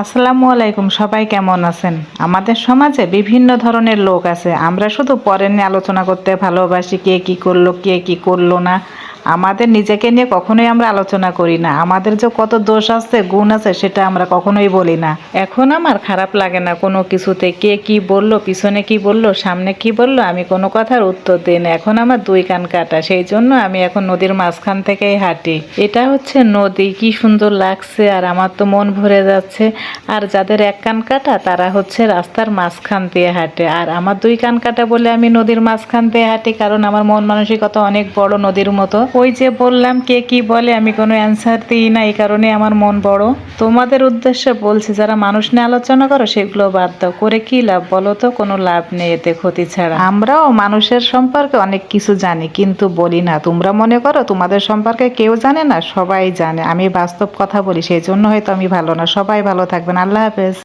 আসসালামু আলাইকুম, সবাই কেমন আছেন? আমাদের সমাজে বিভিন্ন ধরনের লোক আছে। আমরা শুধু পরে নিয়ে আলোচনা করতে ভালোবাসি কে কি করল, কে কি করল না। আমাদের নিজেকে নিয়ে কখনোই আমরা আলোচনা করি না। আমাদের যে কত দোষ আছে, গুণ আছে, সেটা আমরা কখনোই বলি না। এখন আমার খারাপ লাগে না কোনো কিছুতে। কে কি বলল, পিছনে কি বলল, সামনে কি বলল, আমি কোনো কথার উত্তর দিই না। এখন আমার দুই কান কাটা, সেই জন্য আমি এখন নদীর মাঝখান থেকেই হাঁটি। এটা হচ্ছে নদী, কি সুন্দর লাগছে, আর আমার তো মন ভরে যাচ্ছে। আর যাদের এক কান কাটা, তারা হচ্ছে রাস্তার মাঝখান দিয়ে হাঁটে। আর আমার দুই কান কাটা বলে আমি নদীর মাঝখান দিয়ে হাঁটি, কারণ আমার মন মানসিকতা অনেক বড় নদীর মতো। ওই যে বললাম, কে কি বলে, আমি কোনো অ্যান্সার দিই না, এই কারণে আমার মন বড়। তোমাদের উদ্দেশ্যে বলছি, যারা মানুষ নিয়ে আলোচনা করো, সেগুলো বাদ দাও। করে কি লাভ বলো তো? কোনো লাভ নেই এতে ক্ষতি ছাড়া। আমরাও মানুষের সম্পর্কে অনেক কিছু জানি, কিন্তু বলি না। তোমরা মনে করো, তোমাদের সম্পর্কে কেউ জানে না, সবাই জানে। আমি বাস্তব কথা বলি সেই জন্য হয়তো আমি ভালো না। সবাই ভালো থাকবেন। আল্লাহ হাফেজ।